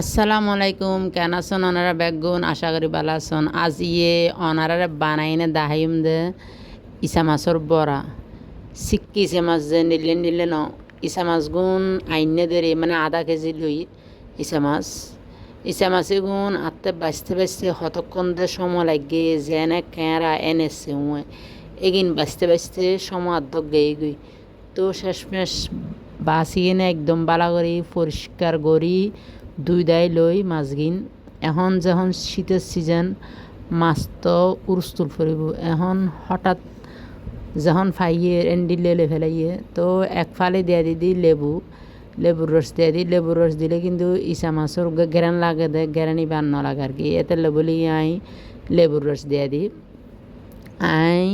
আসসালামু আলাইকুম, কেন আছেন? ওনারা বেগুন, আশা করি ভালো আছেন। আজ ইয়ে ওনারা বানাইনে দাহাইম দে ইসা মাছর বড়া। সিক্কি ইসা মাছ যে নিলে নিলে ন ইসা মাছ গুণ আইনে দেরে মানে আধা কেজি লই ইসা মাছ। ইসা মাছে গুণ আত্তে বাঁচতে বাঁচতে হতক্ষণ দে সময় লাগে, যেনে কেঁরা এনেছে উয়ে এগিন বাঁচতে বাঁচতে সময় আর্ধক গেয়ে গই। তো শেষমেশ বাঁচিয়ে একদম বালা করি পরিষ্কার করি, দুই দাই লই মাছগিন। এখন যখন শীতের সিজন মাছ তো উরস্তুল ফুরিব। এখন হঠাৎ যখন ফাইয়ে এন্ডি লেলে ফেলাইয়ে, তো এক ফালে দিয়া দিদি লেবু, লেবুর রস দিয়ে দিই লেবুর রস দিলে কিন্তু ইসা মাছের গেরান লাগে দে, গেরানি বান লাগে আর কি। এতে লেবুলি আই লেবুর রস দিয়ে দিই আই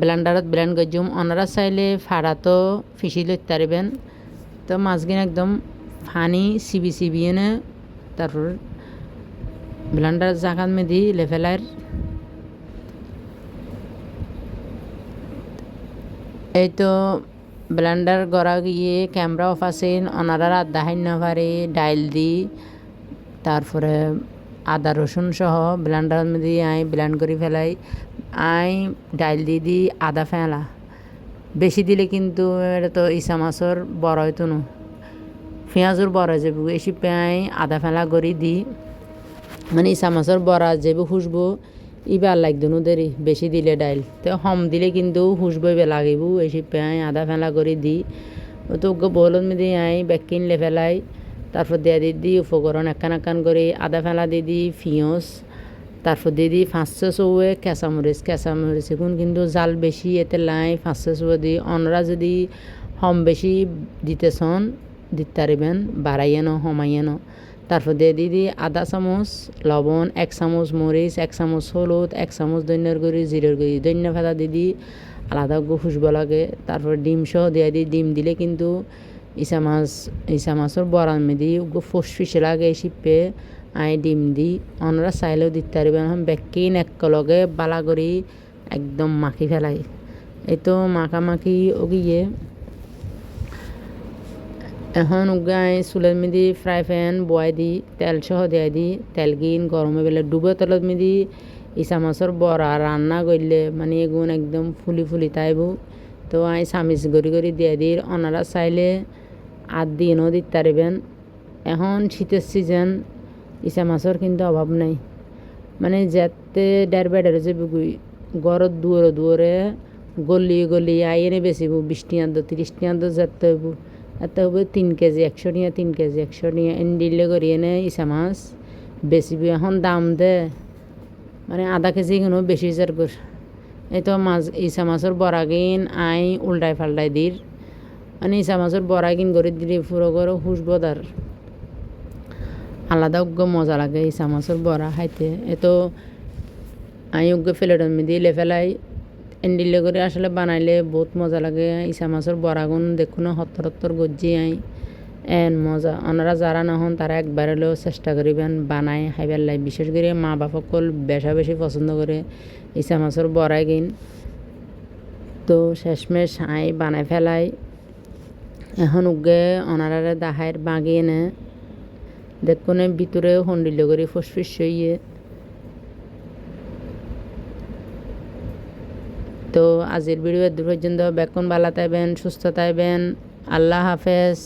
ব্লেন্ডারত ব্লেন্ড করছুম ওনারা চাইলে ফাড়া তো ফিসি লইতে পারবেন তো মাছগিন একদম ফানি সিবি সিবি এনে তারপর ব্লেন্ডার জাগাত মেদি লেভেলার এই তো ব্লেন্ডার গড়া গিয়ে ক্যামেরা অফ আছে। ওনারা রাত দেখাই না পারে ডাইল দি তারপরে আদা রসুন সহ ব্লেন্ডার মধ্যে আই, ব্লেন্ড করে ফেলাই। আই, ডাইল দিয়ে দি, আদা ফেলা। বেশি দিলে কিন্তু এটা তো ইসা মাছর বড় হইতো না। পেঁয়াজের বড়া যাব। এসি পেঁয়াই আদা ফেলা করে দি। মানে ইসা মাছের বড়া যাব, খুশবো। ইবার নো দেরি, বেশি দিলে ডাইল। তো হম দিলে কিন্তু খুশবো এবার লাগিব। এসি পেঁয়াই আদা ফেলা করে দি। তো বলত মেদি আই ব্যাগ কিনলে ফেলাই। তারপর দিয়ে দিয়ে দিই উপকরণ একান একান করে আদা ফেলা দিয়ে দিই পিঁয়াজ তারপর দিয়ে দিই পাঁচশো চৌয়ে কেঁচামরিচ। কেঁচামরিচ এখন কিন্তু জাল বেশি, এতে লাই পাঁচশো চৌ দিই অনরা যদি হম বেশি দিতে চন, দিতে পারিবেন, বাড়াইয়ে ন হমাইয়ে ন তারপর দিয়ে দিয়ে দিই আধা চামচ, লবণ, এক চামচ মরিচ, এক চামচ হলুদ, এক চামচ দৈন্যর গুড়ি, জিরের গুড়ি দৈন্য ফেলা দিয়ে দিই আলাদা খুশবো লাগে। তারপর ডিম সহ দিয়ে দিই ডিম দিলে কিন্তু ইসা মাছ ইসা মাছের বরান মেদি গো ফসফিসে লাগে শিপে, আই ডিম দি, অনরা চাইলেও দিতে পারবেন এখন বেকিন একলগে বালা করি একদম মাখি ফেলাই। এই তো মাখামাখি ওগিয়ে এখন উগাই চুলের মেদি ফ্রাই প্যান বয়াই দি, তেল সহ দিয়াই দি, তেল গিন গরমে বেলে ডুবে তেলত মেদি ইসা মাছের বড়া রান্না করলে মানে এগুন একদম ফুলি ফুলি তাইব। তো আই চামিচ গড়ি গড়ি দিয়ে দিই ওনারা চাইলে আট দিনও দিতে পারবেন এখন শীতের সিজন ইসা মাছের কিন্তু অভাব নাই। মানে যেতে ডের বেডের যে গরত দুয়ারে দুয়ারে গলি গলি আই এনে বেচিব বিশ টিয়ার তিরিশ টিয়ার যেতে হইব এত হবে তিন কেজি, একশো টিয়া তিন কেজি, একশো টিয়া এন্ডিলে করি এনে ইসা মাছ বেচিব। এখন দাম দে। মানে আধা কেজি কোনো বেশি যার এই তো মাছ ইসা মাছের বড়া গিন আই উল্টাই ফাল্টাই দির মানে ইসা মাছের বড়া গিন করে দিলে পুরো করে হুসবদার আলাদা উগ্গ মজা লাগে ইসা মাছের বড়া খাইতে। এত আই উগ্গ ফেলেটন মিদি ফেলাই এন্ডিলে করে আসলে বানাইলে বহুত মজা লাগে। ইসা মাছের বড়াগুন দেখুন হত্তর হত্তর গজ্জি আই। এন মজা। ওনারা যারা নহন তারা একবার হলেও চেষ্টা করিবেন বানাই খাইবার লাই। বিশেষ করে মা বাপকল বেশা বেশি পছন্দ করে ইসা মাছের বড়াই কিন তো শেষমেশ আই বানাই ফেলাই। এখন উগে ওনারা দাহের বাগিয়ে এনে দেখুনে ভিতরে হন্ডিল করে ফুসফুস হইয়ে। তো আজির ভিডিও দূর পর্যন্ত। বেকন বালা তাইবেন সুস্থ তাইবেন আল্লাহ হাফেজ।